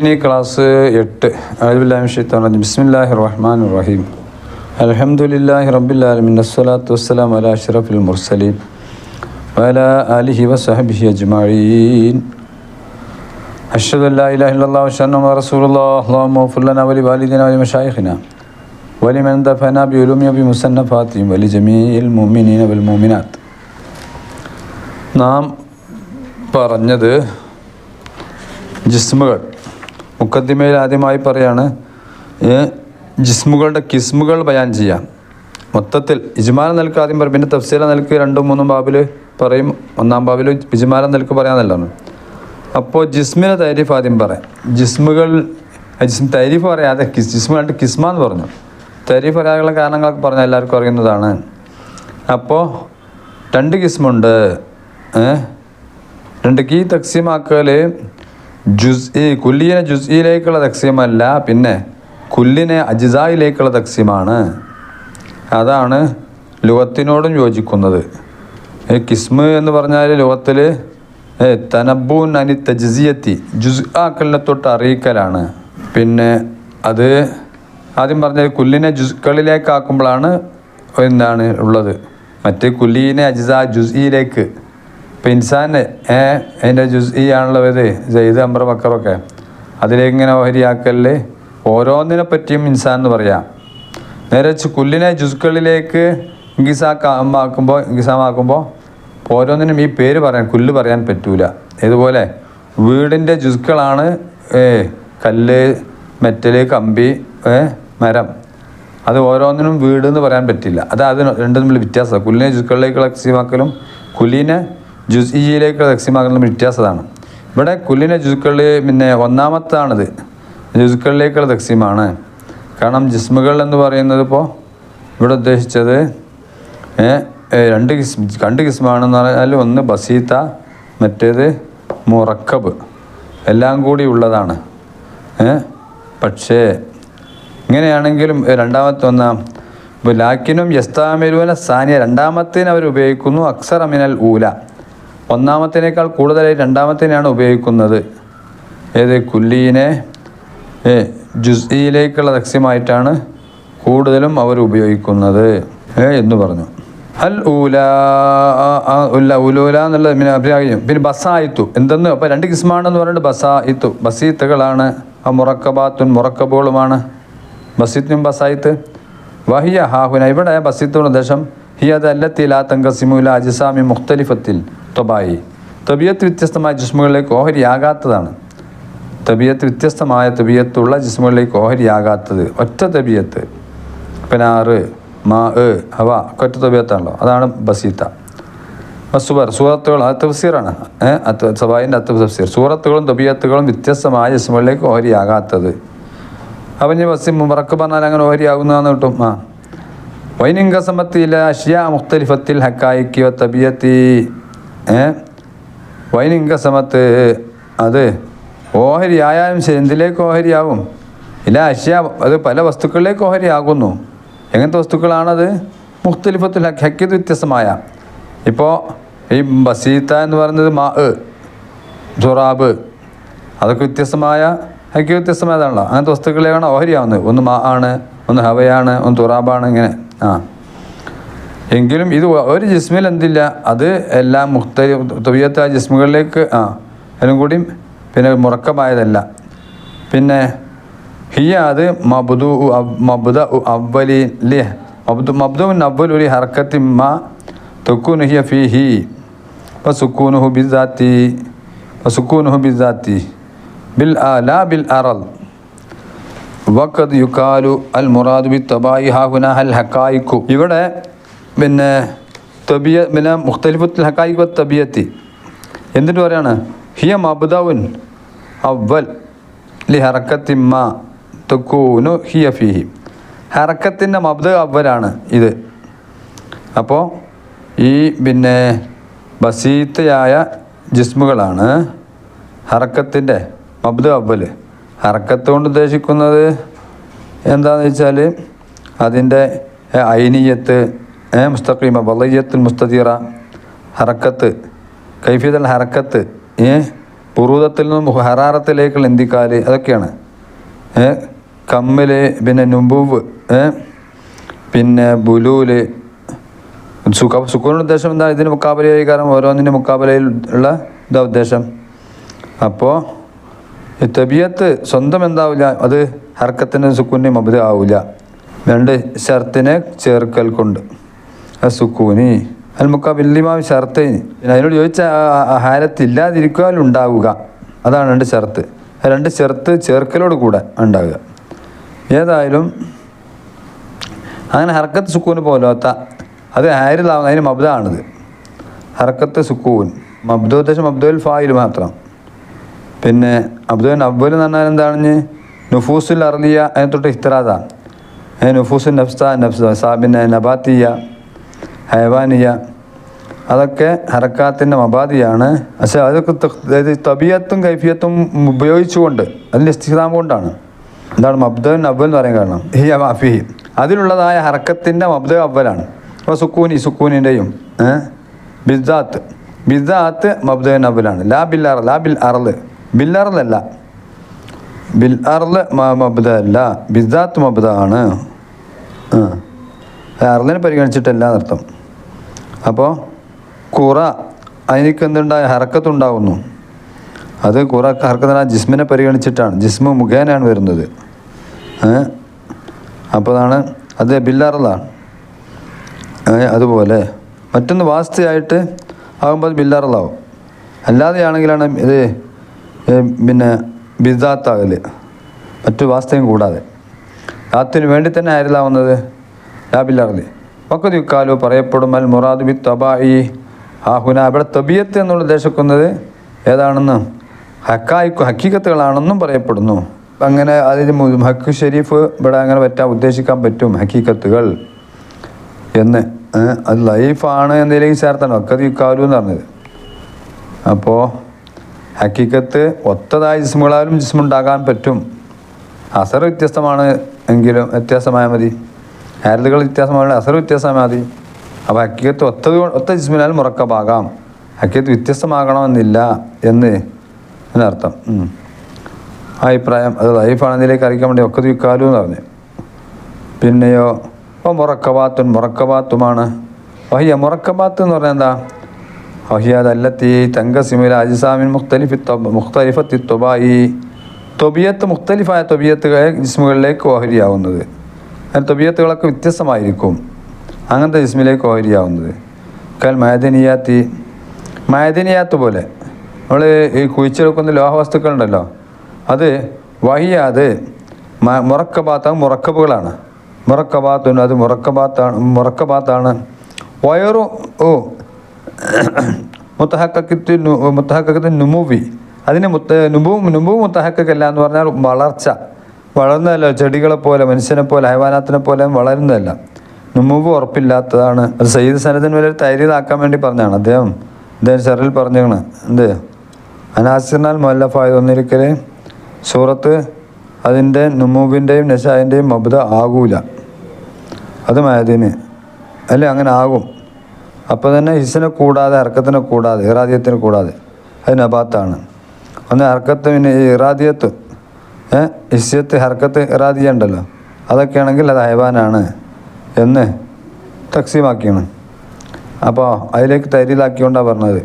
ഇനി ക്ലാസ് എട്ട്. അലബുല്ലാമിഷിത്താണ് ബിസ്മില്ലാഹി റഹ്മാൻ റഹീം. അലഹമുല്ലാഹി റബ്ബുലാലമിൻ അസ്വലാത്തു വസ്സലാം അല അഷറഫുൽ മുർസലീൻ. വല അലിഹി വസഹബിഹി അജ്മീൻ അഷ്ഹദു അല്ലാ ഇലാഹ ഇല്ലല്ലാഹു വഷന്ന റസൂലുള്ളാഹി. അല്ലാഹുമ്മ ഫുല്ലന വലി വാലിദിന വലി മശായിഖിന വലി മൻ ദഫന ബി ഉലൂമി ബി മുസന്നഫാതി വലി ജമീഇൽ മുഅ്മിനീന വൽ മുഅ്മിനാത്ത്. നാം പറഞ്ഞത് ജിസ്മുകൾ. മുക്കദ്ദിമയിൽ ആദ്യമായി പറയാണ് ജിസ്മുകളുടെ കിസ്മുകൾ ബയാൻ ചെയ്യാം. മൊത്തത്തിൽ ഇജ്മാല നിലയ്ക്ക് ആദ്യം പറയും. പിന്നെ തഫ്സീല നിലയ്ക്ക് രണ്ടും മൂന്നും ബാബിൽ പറയും. ഒന്നാം ബാബിൽ ഇജ്മാല നിലയ്ക്ക് പറയാമെന്നല്ലാണ് അപ്പോൾ ജിസ്മിനെ തൈരീഫ് ആദ്യം പറയാം ജിസ്മുകൾ ജിസ്മ തൈരീഫ് പറയാതെ കിസ് ജിസ്മുകളുടെ കിസ്മ എന്ന് പറഞ്ഞു. തൈരീഫ് പറയാനുള്ള കാരണങ്ങളൊക്കെ പറഞ്ഞാൽ എല്ലാവർക്കും അറിയുന്നതാണ്. അപ്പോൾ രണ്ട് കിസ്മുണ്ട്. രണ്ട് കീ തക്സീമാക്കൽ ജുസ് ഈ കുല്ലിനെ ജുസ്ഇയിലേക്കുള്ള തക്സീമല്ല പിന്നെ കുല്ലിനെ അജിസായിലേക്കുള്ള തക്സീമാണ്. അതാണ് ലുവത്തിനോടും യോജിക്കുന്നത്. കിസ്മ് എന്ന് പറഞ്ഞാൽ ലുവത്തിൽ തനബൂൻ അനി തജ്സിയത്തി ജുസ് ആക്കലിനെ തൊട്ട് അറിയിക്കലാണ്. പിന്നെ അത് ആദ്യം പറഞ്ഞ കുല്ലിനെ ജുസ്കളിലേക്കാക്കുമ്പോഴാണ് എന്താണ് ഉള്ളത്. മറ്റേ കുല്ലീനെ അജിസ ജുസ്ഇയിലേക്ക് ഇപ്പം ഇൻസാൻ അതിന്റെ ജുസ് ഈ ഇത് ജയ്ത് അമ്ര ബക്കറൊക്കെ അതിലേക്ക് ഇങ്ങനെ ഓഹരിയാക്കലിൽ ഓരോന്നിനെ പറ്റിയും ഇൻസാൻ എന്ന് പറയാം. നേരെ കുല്ലിനെ ജുസ്കളിലേക്ക് ഇംഗിസാക്കുമ്പോൾ ഇങ്കിസാമാക്കുമ്പോൾ ഓരോന്നിനും ഈ പേര് പറയാൻ കുല്ല് പറയാൻ പറ്റൂല. ഇതുപോലെ വീടിന്റെ ജുസ്കളാണ് കല്ല് മെറ്റൽ കമ്പി മരം. അത് ഓരോന്നിനും വീട് എന്ന് പറയാൻ പറ്റില്ല. അത് അതിന് രണ്ടും തമ്മിൽ വ്യത്യാസമാണ് കുല്ലിനെ ജുസ്കളിലേക്കുള്ള തക്സീമാക്കലും കുലീനെ ജുസ്ഇയിലേക്കുള്ള തക്സീമാക്കലും ഇവിടെ കുല്ലിനെ ജുസുക്കളിൽ പിന്നെ ഒന്നാമത്താണിത്. ജുസുക്കളിലേക്കുള്ള തക്സീമാണ് കാരണം ജിസ്മുകൾ എന്ന് പറയുന്നത് ഇപ്പോൾ ഇവിടെ ഉദ്ദേശിച്ചത് രണ്ട് കിസ് രണ്ട് കിസ്മാണെന്ന് പറഞ്ഞാൽ ഒന്ന് ബസീത്ത മറ്റേത് മുറക്കബ്. എല്ലാം കൂടി ഉള്ളതാണ്. പക്ഷേ ഇങ്ങനെയാണെങ്കിലും രണ്ടാമത്തെ ഒന്നാം. ലാക്കിനും യസ്താമിരുവന സാനിയ രണ്ടാമത്തേന് അവർ ഉപയോഗിക്കുന്നു അക്സർ അമിനൽ ഊല. ഒന്നാമത്തേനേക്കാൾ കൂടുതലായി രണ്ടാമത്തേനാണ് ഉപയോഗിക്കുന്നത്. ഏത്? കുല്ലീനെ ജുസിയിലേക്കുള്ള ലക്ഷ്യമായിട്ടാണ് കൂടുതലും അവർ ഉപയോഗിക്കുന്നത്. എന്ന് പറഞ്ഞു. അൽ ഊല ഉല്ല ഉലൂല എന്നുള്ളത് പിന്നെ അഭിപ്രായം പിന്നെ ബസായിത്തു. എന്തെന്ന്? അപ്പോൾ രണ്ട് കിസ്മാണെന്ന് പറഞ്ഞിട്ട് ബസായിത്തു. ബസീത്തുകളാണ്. ആ മുറക്കബാത്തുൻ മുറക്കബുകളുമാണ്. ബസീത്തിനും ബസായിത്ത്. വഹിയ ഹാഹുന. ഇവിടെ ബസീത്തു ഉദ്ദേശം ഹിയത് അല്ലത്തി ലാ തങ്കസിമുല അജിസാമി മുഖ്തലിഫത്തിൽ. തൊബായി. തബിയത്ത് വ്യത്യസ്തമായ ജിസ്മുകളിലേക്ക് ഓഹരിയാകാത്തതാണ്. തബിയത്ത് വ്യത്യസ്തമായ തബിയത്തുള്ള ജിസ്മുകളിലേക്ക് ഓഹരിയാകാത്തത് ഒറ്റ തബിയത്ത്. പിനാറ് മാ എ ഹവ ഒറ്റ തബിയത്താണല്ലോ. അതാണ് ബസീത്ത. സുബർ സൂറത്തുകൾ അത് തഫ്സീറാണ്. ഏഹ് അത് സബായിന്റെ അത്ത് തഫ്സീർ. സൂറത്തുകളും തബിയത്തുകളും വ്യത്യസ്തമായ ജിസ്മുകളിലേക്ക് ഓഹരിയാകാത്തത്. അപ്പം ഇനി മുറക്ക് പറഞ്ഞാൽ അങ്ങനെ ഓഹരിയാകുന്നതാണ് കിട്ടും. ആ. വൈനിങ്കസമത്തില അഷ്യ മുഖ്തലിഫത്തിൽ ഹക്കായിക്കിയോ തബിയത്തി. ഏ? വൈനിങ്കസമത്ത്. അത് ഓഹരി ആയാലും ശരി എന്തിലേക്ക് ഓഹരിയാകും ഇല്ല അശ്യ അത് പല വസ്തുക്കളിലേക്ക് ഓഹരിയാകുന്നു. എങ്ങനത്തെ വസ്തുക്കളാണത്? മുഖ്തലിഫത്തിൽ ഹക്ക് ഹക്കിയത് വ്യത്യസ്തമായ. ഇപ്പോൾ ഈ ബസീത്ത എന്ന് പറയുന്നത് മാ ജുറാബ്. അതൊക്കെ വ്യത്യസ്തമായ ഹക്കി വ്യത്യസ്തമായതാണല്ലോ. അങ്ങനത്തെ വസ്തുക്കളെയാണ് ഓഹരിയാവുന്നത്. ഒന്ന് മാ ആണ് ഒന്ന് ഹവയാണ് ഒന്ന് തുറാബാണ് ഇങ്ങനെ. ആ. എങ്കിലും ഇത് ഒരു ജിസ്മിൽ എന്തില്ല? അത് എല്ലാം മുഖ്തരി തൊയ്യത്ത ജിസ്മുകളിലേക്ക് ആ അതിനും കൂടി പിന്നെ മുറക്കമായതല്ല. പിന്നെ ഹിയ അത് മബുദു മബുദ അവലി ലി മബ്ദു മബ്ദുൻ ഒരു ഹർക്കത്തി മ തൊക്കൂന് ഹിയ ഫി ഹി വസുക്കൂനുഹു ബിദാത്തി വസുക്കൂനുഹു ബിദാത്തി ബിൽ ലാ ബിൽ അറൽ. വക്കത് യുക്കാലു അൽ മുറാദ് ബി തബായി ഹാഹുന അൽ ഹക്കായിക്കു ഇവിടെ പിന്നെ തബിയ പിന്നെ മുഖ്തലിഫത്തുൽ ഹക്കായിക്കു തബിയത്തി. എന്നിട്ട് പറയാണ് ഹിയ മബുദാവുൻ അവൽ ലി ഹറക്കത്തിമ്മ തുക്കൂനു ഹിയ ഫിഹി. ഹറക്കത്തിന്റെ മബ്ദ അവലാണ് ഇത്. അപ്പോൾ ഈ പിന്നെ ബസീത്തയായ ജിസ്മുകളാണ് ഹറക്കത്തിന്റെ മബ്ദ അവൽ ഹറക്കത്ത് കൊണ്ട് ഉദ്ദേശിക്കുന്നത് എന്താണെന്ന് വെച്ചാൽ അതിന്റെ ഐനീയത്ത് മുസ്തഖീമ വലയ്യത്തുൽ മുസ്തദീറ ഹറക്കത്ത് കൈഫീദൽ ഹറക്കത്ത് ഏ പുറൂതത്തിൽ നിന്നും ഹറാറത്തിലേക്കുള്ള എന്തിക്കാൽ അതൊക്കെയാണ്. ഏ കമ്മൽ പിന്നെ നുബുവ് ഏ പിന്നെ ബുലൂൽ സുഖ സുക്കൂറിന്റെ ഉദ്ദേശം എന്താ? ഇതിന് മുക്കാബലയായി കാരണം ഓരോന്നിന്റെ മുക്കാബലയിൽ ഉള്ള ഇതാ ഉദ്ദേശം. അപ്പോൾ ഈ തബിയത്ത് സ്വന്തം എന്താവില്ല അത് ഹർക്കത്തിന്റെ സുക്കൂന്റെ മബുദ ആവില്ല രണ്ട് ഷർത്തിനെ ചേർക്കൽ കൊണ്ട്. സുക്കൂനി അൽ മുക്കാബില്ലിമാവ് ഷർത്തൈന്. പിന്നെ അതിനോട് ചോദിച്ച ഹാരത്ത് ഇല്ലാതിരിക്കാൻ ഉണ്ടാവുക. അതാണ് രണ്ട് ഷർത്ത്. രണ്ട് ഷർത്ത് ചേർക്കലോട് കൂടെ ഉണ്ടാവുക. ഏതായാലും അങ്ങനെ ഹർക്കത്ത് സുക്കൂന് പോലാത്ത അത് ഹാരിലാവുന്ന അതിന് മബ്ദാണിത്. ഹർക്കത്ത് സുക്കൂൻ. മബ്ദോദ്ദേശം മബ്ദുൽ ഫായിൽ മാത്രം. പിന്നെ അബ്ദുൽ അബ്ബുൽ എന്ന് പറഞ്ഞാൽ എന്താണ് നുഫൂസുൽ അർലിയ അതിനെ തൊട്ട് ഇഖ്തറാദാണ് നുഫൂസുൽ നഫ്സ നഫ്സ സാബിൻ നബാത്തിയ ഹൈവാനിയ. അതൊക്കെ ഹറക്കാത്തിന്റെ മബാദിയാണ്. പക്ഷേ അതൊക്കെ അതായത് തബിയത്തും കൈഫിയത്തും ഉപയോഗിച്ചുകൊണ്ട് അതിന്റെ ഇസ്തിഖാം കൊണ്ടാണ്. എന്താണ് മബ്ദൻ അവൽ എന്ന് പറയാൻ കാരണം. ഹി അഫി അതിലുള്ളതായ ഹറക്കത്തിന്റെ മബ്ദ അവലാണ് അപ്പോൾ സുക്കൂനി സുക്കൂനിന്റെയും ബിദ്ദാത്ത്. ബിദ്ദാത്ത് മബ്ദൻ അവലാണ് ലാ ബിൽ അർ ലാ ബിൽ അർൽ ബിൽ അർലല്ല ബിൽ അർൽ മബ്ദ അല്ല ബിദ്ദാത്ത് മബ്ദ ആണ് അർലിനെ പരിഗണിച്ചിട്ടല്ല എന്നർത്ഥം. അപ്പോൾ കുറ അതിനൊക്കെ എന്തുണ്ടായ? ഹറക്കത്തുണ്ടാകുന്നു അത് കുറ ഹറക്കത്തിന് ആ ജിസ്മിനെ പരിഗണിച്ചിട്ടാണ്. ജിസ്മ മുഖേനയാണ് വരുന്നത്. അപ്പോൾ അതാണ് അത് ബില്ലാറലാണ് അതുപോലെ മറ്റൊന്ന് വാസ്തയായിട്ട് ആകുമ്പോൾ ബില്ലാറലാവും അല്ലാതെയാണെങ്കിലാണ് ഇത് പിന്നെ ബിദാത്താകൽ മറ്റു വാസ്തയും കൂടാതെ. ദാത്തിന് വേണ്ടി തന്നെ ആയിരുന്നാവുന്നത് ലാ യുക്കാലു പറയപ്പെടും അൽ മുറാദ് ബി തബായി ആഹുന അവിടെ തബിയത്ത് എന്നുള്ള ഉദ്ദേശിക്കുന്നത് ഏതാണെന്ന്? ഹക്കായിക്കു ഹക്കീക്കത്തുകളാണെന്നും പറയപ്പെടുന്നു. അങ്ങനെ അതിന് ഹക്ക് ഷെരീഫ് ഇവിടെ അങ്ങനെ പറ്റാൻ ഉദ്ദേശിക്കാൻ പറ്റും ഹക്കീക്കത്തുകൾ എന്ന്. അത് ലൈഫാണ് എന്നതിലേക്ക് ചേർത്താണ്. വക്കത് യുക്കാലു എന്ന് പറഞ്ഞത്. അപ്പോൾ ഹക്കീക്കത്ത് ഒത്തതായ ജിസ്മുകളാലും ജിസ്മുണ്ടാകാൻ പറ്റും. അസർ വ്യത്യസ്തമാണ് എങ്കിലും വ്യത്യാസമായ മതി. ഹാരലുകൾ വ്യത്യാസമാണ് അസർ വ്യത്യാസമാതി മതി. അപ്പോൾ ഹക്കീക്കത്ത് ഒത്തത് കൊ- ഒത്ത ജിസ്മിനാൽ മുറക്കമാകാം അക്കിയത്ത് വ്യത്യസ്തമാകണമെന്നില്ല എന്ന് എന്നർത്ഥം അഭിപ്രായം അത് ലൈഫാണെന്നിലേക്ക് അറിയിക്കാൻ വേണ്ടി ഒക്കെ വിക്കാലു എന്ന് പറഞ്ഞു. പിന്നെയോ അപ്പോൾ മുറക്കബാത്തുൻ മുറക്കബാത്തുമാണ്. വഹിയ മുറക്കബാത്ത് എന്ന് പറഞ്ഞാൽ എന്താ? വഹിയ അതല്ലത്തി തങ്കസിമിൽ അജിസാമിൻ മുഖ്തലിഫി മുഖ്തലിഫത്തി തൊബായി. തൊബിയത്ത് മുഖ്തലിഫായ തൊബിയത്തുകളെ ജിസ്മുകളിലേക്ക് ഓഹരിയാവുന്നത്. അങ്ങനെ തൊബിയത്തുകളൊക്കെ വ്യത്യസ്തമായിരിക്കും. അങ്ങനത്തെ ഇസ്മിലേക്ക് ഓഹരിയാവുന്നത്. കാൽ മയദിനിയാത്തി മയദിനിയാത്ത് പോലെ. നമ്മൾ ഈ കുഴിച്ചെടുക്കുന്ന ലോഹവസ്തുക്കളുണ്ടല്ലോ അത് വഹിയാത് മ- മുറക്കഭാത്ത മുറക്കബുകളാണ്. മുറക്കബാത്തുണ്ട് അത് മുറക്കബാത്താണ് മുറക്കബാത്താണ്. വയറു ഓ മുത്തഹക്കത്തി മുത്തഹക്കത്തി നുമുവി. അതിന് മുത്ത നുബു നുബു മുത്തഹക്കല്ല എന്ന് പറഞ്ഞാൽ വളർച്ച. വളർന്നതല്ല ചെടികളെ പോലെ മനുഷ്യനെ പോലെ ഹൈവാനാത്തിനെ പോലെ വളരുന്നതല്ല. നുമുവ് ഉറപ്പില്ലാത്തതാണ്. അത് സയ്യിദ് സനദിന് വരെ തൈരീതാക്കാൻ വേണ്ടി പറഞ്ഞതാണ്. അദ്ദേഹം അദ്ദേഹം ചെറിൽ പറഞ്ഞാണ്. എന്ത്? അനാസിറിനാൽ മൊല്ലഫായത് ഒന്നിരിക്കൽ സൂറത്ത് അതിന്റെ നുമൂബിന്റെയും നഷായിന്റെയും മബുദ ആകൂല. അത് മയതിന് അല്ലെ അങ്ങനെ ആകും. അപ്പോൾ തന്നെ ഹിസിനെ കൂടാതെ അർക്കത്തിനെ കൂടാതെ ഇറാദിയത്തിന് കൂടാതെ. അത് നബാത്താണ് ഒന്ന് ഈ ഇറാദിയത്ത്. ഏ ഹിസ്യത്ത് ഹർക്കത്ത് ഇറാദിയ ഉണ്ടല്ലോ അതൊക്കെയാണെങ്കിൽ അത് ഹൈവാനാണ് എന്ന് തക്സീമാക്കിയാണ്. അപ്പോൾ അതിലേക്ക് തരീലാക്കിക്കൊണ്ടാണ് പറഞ്ഞത്.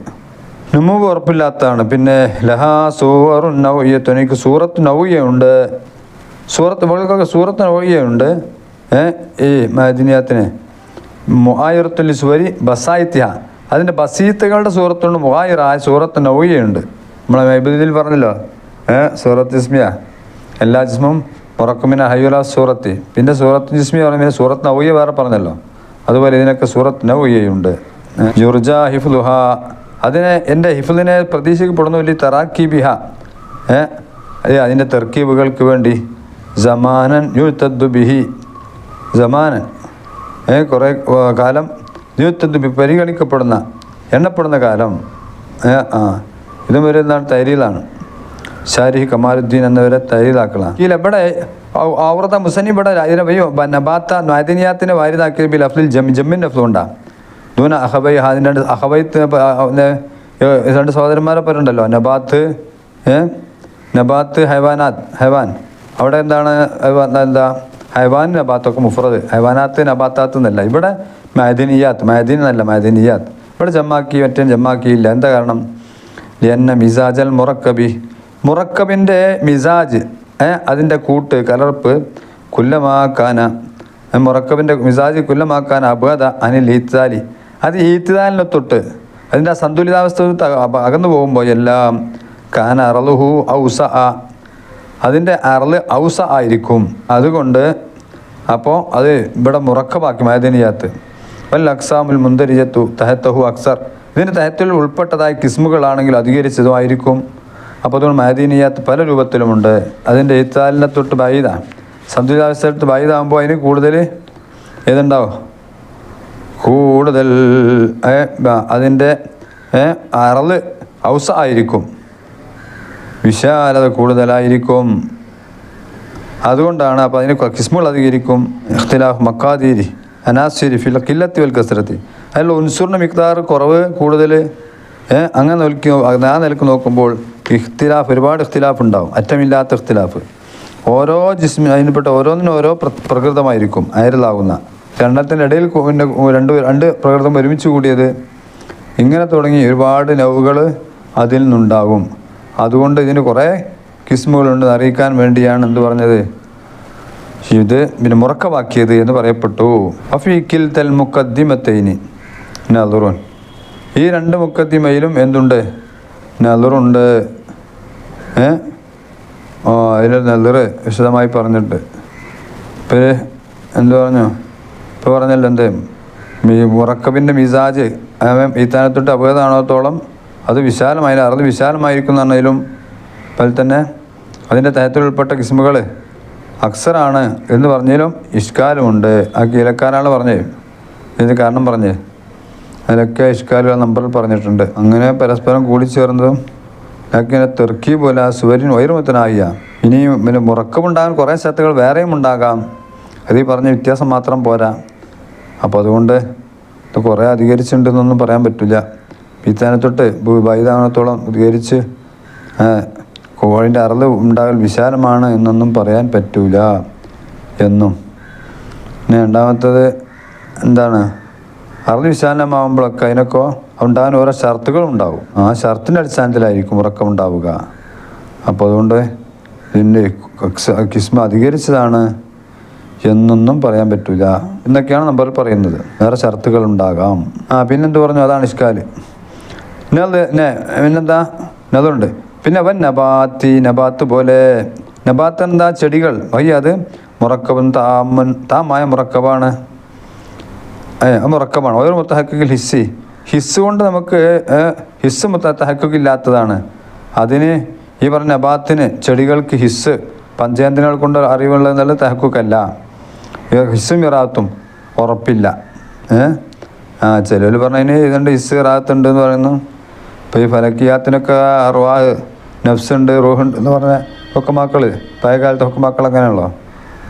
നുമുവ് ഉറപ്പില്ലാത്തതാണ്. പിന്നെ ലഹാ സൂറു നൗയ്യത്ത് എനിക്ക് സൂറത്ത് നൗയ്യുണ്ട് സൂറത്ത് മുകൾക്കൊക്കെ സൂറത്ത് നൗയ്യുണ്ട് ഏ ഈ മദിനിയത്തിന് മുഹായിറത്തുൽ സുവരി ബസായിത്യ അതിന്റെ ബസീത്തുകളുടെ സൂറത്തുണ്ട് മുഹായിറായ സൂറത്ത് നൗയ്യുണ്ട് നമ്മളെ മൈബിദിൽ പറഞ്ഞല്ലോ. സൂറത്ത് ഇസ്മിയ. എല്ലാ ജിസ്മും മുറക്കുമിന ഹയ്യുല സൂറത്തി. പിന്നെ സൂറത്ത് ജിസ്മി പറയുമ്പോൾ സൂറത്ത് നൗയ്യ വേറെ പറഞ്ഞല്ലോ. അതുപോലെ ഇതിനൊക്കെ സൂറത്ത് നൗയ്യുണ്ട് ജുർജ ഹിഫ്ലുഹ. അതിനെ എന്റെ ഹിഫ്ലിനെ പ്രതീക്ഷിക്കപ്പെടുന്നു വലിയ തറാക്കി ബിഹ ഏ അതെ അതിന്റെ തെർക്കീബുകൾക്ക് വേണ്ടി ജമാനൻ യുത്തദ്ദു ബിഹി. ജമാനൻ ഏ കുറേ കാലം യുത്തദ്ദു ബി പരിഗണിക്കപ്പെടുന്ന എണ്ണപ്പെടുന്ന കാലം. ആ. ഇതും ഒരു എന്താണ് തൈരീലാണ് ഷാരിഹ് കമാലുദ്ദീൻ എന്നിവരെ തൈരീലാക്കളാണ് ഈ എവിടെ ആവൃത മുസനി ഇവിടെ ഇതിനെ വയ്യോ? നബാത്ത മൈദിനിയാത്തിനെ വാരിതാക്കിയ ബിൽ അഫ്ലിൽ ജം ജമ്മിൻ ലഫ്ലുണ്ടാ ദൂന അഹബൈ അതിന്റെ രണ്ട് അഹബൈത്ത് രണ്ട് സഹോദരന്മാരെ പേരുണ്ടല്ലോ നബാത്ത് നബാത്ത് ഹൈവാനാത്ത് ഹൈവാൻ. അവിടെ എന്താണ് എന്താ? ഹൈവാൻ നബാത്തൊക്കെ മുഫറത് ഹൈവാനാത്ത് നബാത്താത്ത് എന്നല്ല. ഇവിടെ മാദിനിയാത്ത് മൈദിൻ എന്നല്ല മാദിനിയാത്ത് ഇവിടെ ജമ്മാക്കി മറ്റേ ജമ്മാക്കിയില്ല. എന്താ കാരണം? എന്ന മിസാജൽ മുറക്കബി. മുറക്കബിന്റെ മിസാജ് അതിന്റെ കൂട്ട് കലർപ്പ് കുല്ലമാക്കാന മുറക്കബിന്റെ മിസാജ് കുല്ലമാക്കാൻ അബദ അനിൽ ഈത്താലി അത് ഈത്തിദാലിനെ തൊട്ട് അതിന്റെ ആ സന്തുലിതാവസ്ഥ അകന്നു പോകുമ്പോൾ എല്ലാം കാന അറലുഹു ഔസ. ആ അതിന്റെ അറൽ ഔസ ആയിരിക്കും. അതുകൊണ്ട് അപ്പോൾ അത് ഇവിടെ മുറക്കമാക്കി മൈദനിയാത്ത്. വൽ അക്സാമുൽ മുന്തരിജത്തു തഹത്തഹു അക്സർ. ഇതിന് തഹത്തിൽ ഉൾപ്പെട്ടതായ കിസ്മുകളാണെങ്കിൽ അധികരിച്ചതുമായിരിക്കും. അപ്പോൾ അതുകൊണ്ട് മഹദീനിയാത്ത് പല രൂപത്തിലുമുണ്ട്. അതിന്റെ ഇത്താലിനെ തൊട്ട് ബൈദാണ് സന്തുലിതാവസ്ഥ ബൈദാകുമ്പോൾ അതിന് കൂടുതൽ ഏതുണ്ടാവും? കൂടുതൽ അതിന്റെ അറൾ ഔസ ആയിരിക്കും. വിശാലത കൂടുതലായിരിക്കും. അതുകൊണ്ടാണ് അപ്പോൾ അതിന് കിസ്മുകൾ അധികരിക്കും. ഇഖ്തിലാഫ് മക്കാദീരി അനാസിരി ഫിൽ കില്ലത്തി വൽ കസരത്തി. അതിൽ ഉൻസൂറിന്റെ മിക്താർ കുറവ് കൂടുതൽ അങ്ങനെ നോക്കി ആ നിലയ്ക്ക് നോക്കുമ്പോൾ ഇഖ്തിലാഫ് ഒരുപാട് ഇഖ്തിലാഫ് ഉണ്ടാവും. അറ്റമില്ലാത്ത ഇഖ്തിലാഫ്. ഓരോ ജിസ്മിന് അതിൽപ്പെട്ട ഓരോന്നിനും ഓരോ പ്ര- പ്രകൃതമായിരിക്കും അയരലാകുന്ന രണ്ടത്തിന്റെ ഇടയിൽ പിന്നെ രണ്ട് രണ്ട് പ്രകൃതം ഒരുമിച്ച് കൂടിയത് ഇങ്ങനെ തുടങ്ങി ഒരുപാട് നൗകൾ അതിൽ നിന്നുണ്ടാകും. അതുകൊണ്ട് ഇതിന് കുറേ കിസ്മുകളുണ്ട്. അറിയിക്കാൻ വേണ്ടിയാണ് എന്ത് പറഞ്ഞത്? ഇത് പിന്നെ മുറക്കമാക്കിയത് എന്ന് പറയപ്പെട്ടു. അഫീക്കിൽ തൽ മുക്കദ്ദിമത്തൈനി നലുറുൻ ഈ രണ്ട് മുക്കത്തിമയിലും എന്തുണ്ട്? നെലറുണ്ട് ഏ? ഓ അതിൽ നെല്ലറ് വിശദമായി പറഞ്ഞിട്ട്. ഇപ്പം എന്ത് പറഞ്ഞു? ഇപ്പോൾ പറഞ്ഞല്ലോ എന്തേ? മീ മുറക്കബിന്റെ മിസാജ് ഈ സ്ഥാനത്തൊട്ട് അപകടമാണോത്തോളം അത് വിശാലമായി അറുത് വിശാലമായിരിക്കും എന്ന് പറഞ്ഞതിലും അതുപോലെ തന്നെ അതിന്റെ തയത്തിലുൾപ്പെട്ട കിസ്മുകൾ അക്സറാണ് എന്ന് പറഞ്ഞാലും ഇഷ്കാലുമുണ്ട്. ആ കീലക്കാരാണ് പറഞ്ഞത്. ഇതിന് കാരണം പറഞ്ഞേ അതിലൊക്കെ ഇഷ്കാലുകൾ നമ്പറിൽ പറഞ്ഞിട്ടുണ്ട്. അങ്ങനെ പരസ്പരം കൂടിച്ചേർന്നതും അങ്ങനെ തെർക്കി പോലെ ആ സുവരിൻ വൈരമുത്തനായ ഇനിയും പിന്നെ മുറക്കമുണ്ടാകാൻ കുറേ സ്ഥലത്തുകൾ വേറെയും ഉണ്ടാകാം. അത് ഈ പറഞ്ഞ വ്യത്യാസം മാത്രം പോരാ. അപ്പോൾ അതുകൊണ്ട് ഇത് കുറേ അധികരിച്ചിട്ടുണ്ടെന്നൊന്നും പറയാൻ പറ്റില്ല. പിത്താനത്തൊട്ട് വൈതാനത്തോളം അധികരിച്ച് കോഴിന്റെ അറൾ ഉണ്ടാകൽ വിശാലമാണ് എന്നൊന്നും പറയാൻ പറ്റൂല എന്നും. പിന്നെ രണ്ടാമത്തത് എന്താണ്? അറിവ് വിശാലമാകുമ്പോഴൊക്കെ അതിനൊക്കെ ഉണ്ടാകാൻ ഓരോ ഷർത്തുകളും ഉണ്ടാവും. ആ ഷർത്തിന്റെ അടിസ്ഥാനത്തിലായിരിക്കും ഉറക്കം ഉണ്ടാവുക. അപ്പോൾ അതുകൊണ്ട് ഇതിന്റെ കിസ്മ അധികരിച്ചതാണ് എന്നൊന്നും പറയാൻ പറ്റില്ല എന്നൊക്കെയാണ് നമ്പർ പറയുന്നത്. വേറെ ഷർത്തുകൾ ഉണ്ടാകാം. ആ പിന്നെന്ത് പറഞ്ഞു? അതാണ് ഇഷ്കാൽ. പിന്നെന്താ? അതുണ്ട്. പിന്നെ അവൻ നബാത്തി നബാത്ത് പോലെ. നബാത്ത് എന്താ? ചെടികൾ. വയ്യ അത് മുറക്കവും താമൻ താമായ മുറക്കബാണ് മുറക്കമാണ് ഓരോ മുത്തഹക്കിൽ ഹിസ്സി. ഹിസ് കൊണ്ട് നമുക്ക് ഹിസ് മുത്തഹക്കില്ലാത്തതാണ് അതിന് ഈ പറഞ്ഞ നബാത്തിന് ചെടികൾക്ക് ഹിസ് പഞ്ചേന്ദ്രങ്ങൾ കൊണ്ട് അറിവുള്ളതെന്നുള്ള തഹക്കുക്കല്ല ഹിസ്സും ഇറാത്തും ഉറപ്പില്ല. ആ ചിലർ പറഞ്ഞതിന് ഇതുണ്ട് ഹിസ് ഇറാത്തുണ്ട് എന്ന് പറയുന്നു. ഇപ്പോൾ ഈ ഫലക്കിയാത്തിനൊക്കെ ഉണ്ട് നഫ്സുണ്ട് റൂഹുണ്ട് എന്ന് പറഞ്ഞ ഹൊക്കമാക്കൾ പഴയകാലത്തെ പഴയ അങ്ങനെയുള്ളോ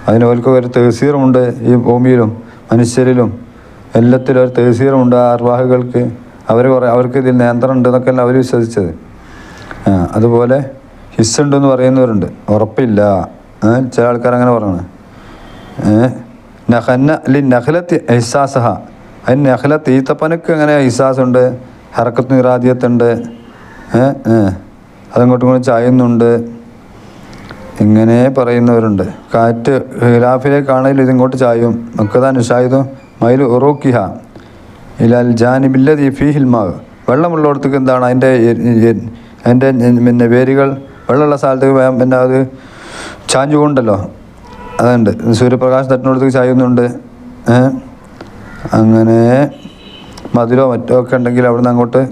അതിന് ഓർക്ക് ഒരു തേസീറുമുണ്ട് ഈ ഭൂമിയിലും മനുഷ്യരിലും. എല്ലാത്തിലും ഒരു തേസീറുണ്ട് ആ അർവാഹുകൾക്ക്. അവർ കുറേ അവർക്ക് ഇതിൽ നിയന്ത്രണം ഉണ്ട് എന്നൊക്കെയല്ല അവർ വിശ്വസിച്ചത്. അതുപോലെ ഹിസ്സുണ്ടെന്ന് പറയുന്നവരുണ്ട്. ഉറപ്പില്ല. ചില ആൾക്കാർ അങ്ങനെ പറയണ നഹന്ന അല്ലെ നഹലത്ത് ഹിസാസഹ അതിന് നഹ്ല തീത്തപ്പനക്ക് അങ്ങനെ ഹിസാസുണ്ട് ഹറക്കത്ത് നിറാദിയത്തുണ്ട്. അതങ്ങോട്ടും ഇങ്ങോട്ടും ചായുന്നുണ്ട്. ഇങ്ങനെ പറയുന്നവരുണ്ട്. കാറ്റ് ഹിലാഫിലേക്കാണെങ്കിലും ഇതിങ്ങോട്ട് ചായും. മക്കതാ നിഷായുധം മയിൽ ഉറൂക്കിഹ ഇലാൽ ജാനിബില്ലതി ഫീഹിൽ മാവ്. വെള്ളമുള്ളിടത്തേക്ക് എന്താണ് അതിന്റെ അതിന്റെ പിന്നെ വേരുകൾ? വെള്ളമുള്ള സ്ഥലത്തേക്ക് പിന്നെ അത് ചാഞ്ഞുകൊണ്ടല്ലോ. അതുണ്ട്. സൂര്യപ്രകാശം തട്ടിനടുത്തേക്ക് ചായുന്നുണ്ട്. അങ്ങനെ മധുരോ മറ്റോ ഒക്കെ ഉണ്ടെങ്കിൽ അവിടുന്ന് അങ്ങോട്ട്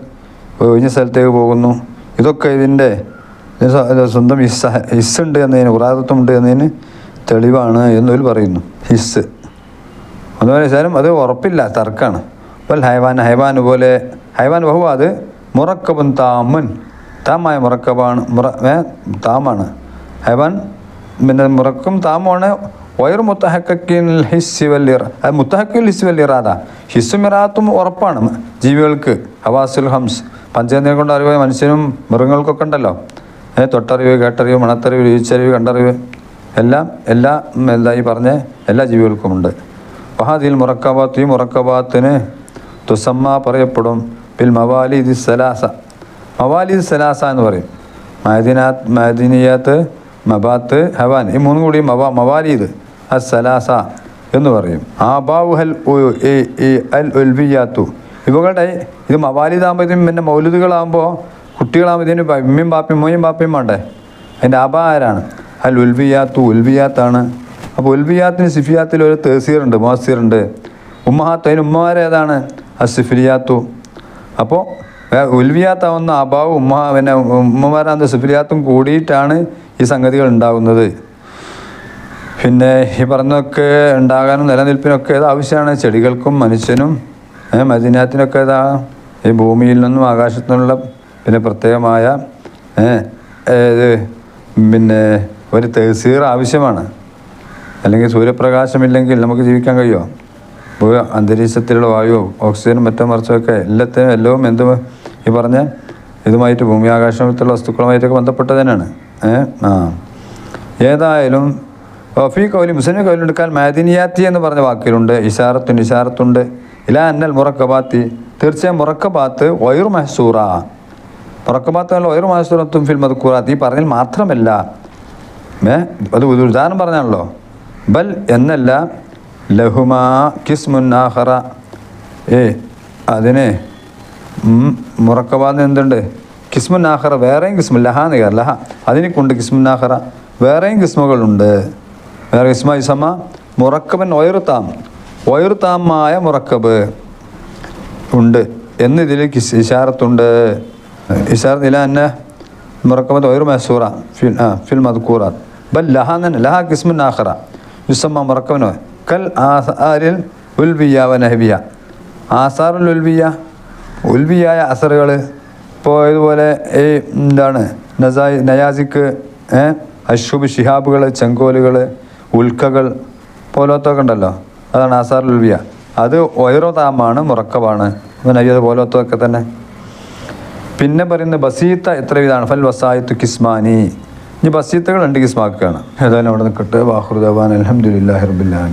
ഒഴിഞ്ഞ സ്ഥലത്തേക്ക് പോകുന്നു. ഇതൊക്കെ ഇതിന്റെ ഇത് സ്വ- ഇത് സ്വന്തം ഹിസ് ഹിസ് ഉണ്ട് എന്നതിന് ഉറാദത്വം ഉണ്ട് എന്നതിന് തെളിവാണ് എന്നൊരു പറയുന്നു. ഹിസ് അതുപോലെ ശാലും അത് ഉറപ്പില്ല തർക്കാണ്. വൽ ഹൈവാൻ ഹൈവാൻ പോലെ ഹൈവാൻ ബഹു അത് മുറക്കബുൻ താമൻ. താമായ മുറക്കബാണ് മുറ താമാണ്. ഹൈവാൻ പിന്നെ മുറക്കും താമാണ് വയർ മുത്തഹക്കിൻ ഹിസ് വല്ലിറ അത് മുത്തഹക്കിൽ ഹിസ് വല്ലിറാത ഹിസ്സും ഇറാത്തും ഉറപ്പാണ് ജീവികൾക്ക്. ഹവാസുൽ ഹംസ്. പഞ്ചേന്ദ്രിയം കൊണ്ട് അറിവ് മനുഷ്യനും മൃഗങ്ങൾക്കൊക്കെ ഉണ്ടല്ലോ. ഏഹ് തൊട്ടറിവ് കേട്ടറിവ് മണത്തറിവ് രുചിച്ചറിവ് കണ്ടറിവ്. എല്ലാം എല്ലാ എന്താ ഈ പറഞ്ഞ എല്ലാ ജീവികൾക്കുമുണ്ട് വഹാദിൽ മുറക്കബാത്ത് ഈ മുറക്കബാത്തിന് തുസമ്മ പറയപ്പെടും. പിൽ മവാലിദി സലാസ. മവാലിദ് സലാസ എന്ന് പറയും. മദിനാത്ത് മദിനിയാത്ത് മബാത്ത് ഹവാൻ. ഈ മൂന്നും കൂടി മവാ മവാലിദ് അസ് സലാസ എന്ന് പറയും. ആബാവുഹൽ അൽ ഉൽവിയാത്തു. ഇവകളുടെ ഇത് മവാലിദാകുമ്പോൾ ഇതിന് പിന്നെ മൗലുദുകളാകുമ്പോൾ കുട്ടികളാകുമ്പോഴത്തേനും ഇമ്മയും ബാപ്പയും മോയും ബാപ്പയും വേണ്ടേ? അതിന്റെ അബ ആരാണ്? അൽ ഉൽവിയാത്തു ഉൽവിയാത്താണ്. അപ്പോൾ ഉൽബിയാത്തിന് സിഫിയാത്തിൽ ഒരു തേസീറുണ്ട് മോസീറുണ്ട് ഉമ്മഹാത്ത് അതിന് ഉമ്മമാരേതാണ് അസിഫിലിയാത്തു. അപ്പോൾ ഉൽവിയാത്താവുന്ന അഭാവ് ഉമ്മ പിന്നെ ഉമ്മമാരാകുന്ന സിഫിലിയാത്തും കൂടിയിട്ടാണ് ഈ സംഗതികൾ ഉണ്ടാകുന്നത്. പിന്നെ ഈ പറഞ്ഞതൊക്കെ ഉണ്ടാകാനും നിലനിൽപ്പിനൊക്കെ ഇത് ആവശ്യമാണ്. ചെടികൾക്കും മനുഷ്യനും മദിനാത്തിനൊക്കെ ഇതാ ഈ ഭൂമിയിൽ നിന്നും ആകാശത്തു നിന്നുള്ള പിന്നെ പ്രത്യേകമായ ഇത് ഏത് പിന്നെ ഒരു തഹസീർ ആവശ്യമാണ്. അല്ലെങ്കിൽ സൂര്യപ്രകാശമില്ലെങ്കിൽ നമുക്ക് ജീവിക്കാൻ കഴിയുമോ ഇപ്പോൾ അന്തരീക്ഷത്തിലുള്ള വായു ഓക്സിജനും മറ്റും മറിച്ചൊക്കെ എല്ലാത്തിനും എല്ലാം എന്ത് ഈ പറഞ്ഞ ഇതുമായിട്ട് ഭൂമി ആകാശത്തിലുള്ള വസ്തുക്കളുമായിട്ടൊക്കെ ബന്ധപ്പെട്ടത് തന്നെയാണ്. ആ. ഏതായാലും ഫി കൗലി മുസ്ലിം കൗലെടുക്കാൻ മാദിനിയാത്തി എന്ന് പറഞ്ഞ വാക്കിലുണ്ട്. ഇഷാറത്തുൻ ഇഷാറത്തുണ്ട്. ഇലാ അന്നൽ മുറക്കബാത്തി. തീർച്ചയായും മുറക്കബാത്ത് വയർ മഹസൂറ. മുറക്കബാത്ത് അല്ല മഹസൂറത്തും ഫിൽ മദ്കൂറാത്ത് ഈ പറഞ്ഞാൽ മാത്രമല്ല. ഏ? അത് ഉദാഹരണം പറഞ്ഞാണല്ലോ. ബൽ എന്നല്ല ലഹുമാ കിസ്മുന്നാഹറ ഏ അതിന് മുറക്കബാന്ന് എന്തുണ്ട്? കിസ്മുന്നാഹറ വേറെയും കിസ്മു ലഹാന്ന് കയറി ലഹ. അതിനെ കൊണ്ട് കിസ്മുന്നാഹറ വേറെയും കിസ്മുകളുണ്ട്. വേറെ കിസ്മ ഇസമ മുറക്കബൻ ഒയറുത്താം ഒയറുത്താമായ മുറക്കബ് ഉണ്ട്. എന്ന് ഇതിൽ കിസ് ഇഷാറത്തുണ്ട് ഇഷാറത്ത് ഇല എന്നെ മുറക്കബത്ത് ഒയർ മസൂറ ഫിൽ ഫിൽ മദ്കൂറാത്ത് ബൽ ലഹ തന്നെ ലഹ കിസ്മുൻ ആഖറ. യുസമ്മ മുറക്കബനോ കൽ ആസാരിൽ ഉൽവിയ വ നഹബിയ ആസാറുൽ ഉൽബിയ ഉൽബിയായ അസറുകൾ. ഇപ്പോൾ ഇതുപോലെ ഈ എന്താണ്? നസായി നയാസിക്ക് അഷുബ് ഷിഹാബുകൾ ചെങ്കോലുകൾ ഉൽക്കകൾ പോലത്തൊക്കെ ഉണ്ടല്ലോ. അതാണ് ആസാറുൽ ഉൽവിയ. അത് ഓരോ താമാണ് മുറക്കബാണ് നയ്യത് പോലത്തൊക്കെ തന്നെ. പിന്നെ പറയുന്ന ബസീത്ത എത്ര വിധാണ് ഫൽ വസായത്ത് കിസ്മാനി. ഇനി ബസീത്തുകൾ രണ്ട് കിസ്മാക്കുകയാണ് ഏതായാലും അവിടെ നിൽക്കട്ടെ. വാഹുദാൻ അലഹമുല്ലാ റബുല്ലാമി